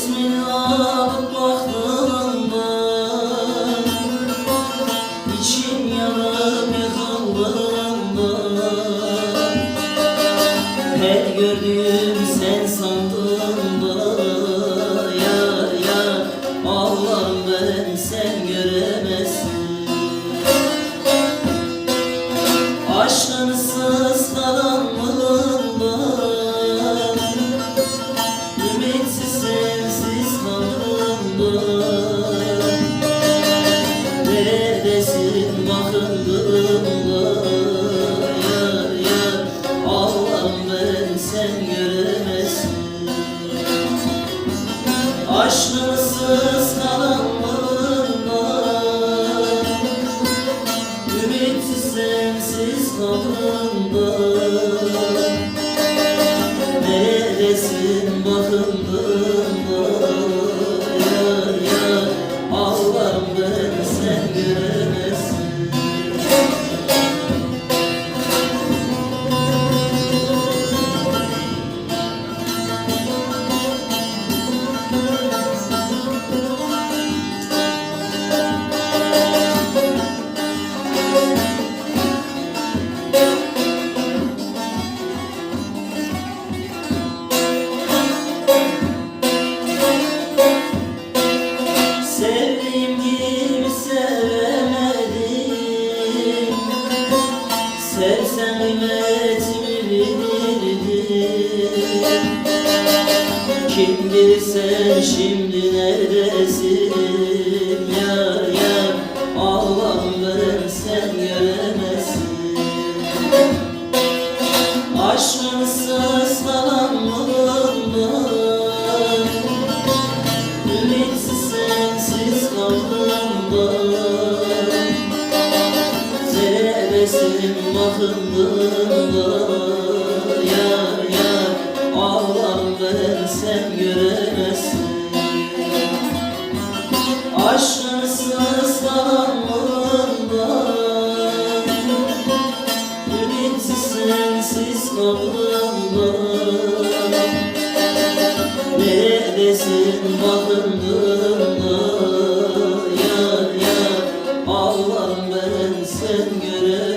Resmini alıp baktığımda İçim yanıp yıkıldığımda Her gördüğüm sen sandığımda Aşkınızsız karanlığımda Ümitsiz sensiz kaldığımda Neredesin bakındığımda Sevsen kıymetimi bilirdin Kim bilir sen şimdi neredesin? Yar yar Allah'ım ben sen göremezsin. Aşkınsız karanlığımda Ümitsiz sensiz kaldığımda benim bakımlığımda Yar yar ağlam ben sen göremezsin. Aşkın ıslanmığında Ümitsiz sensiz kapımda Neredesin bakımlığımda Yar yar ağlam ben sen göremezsin.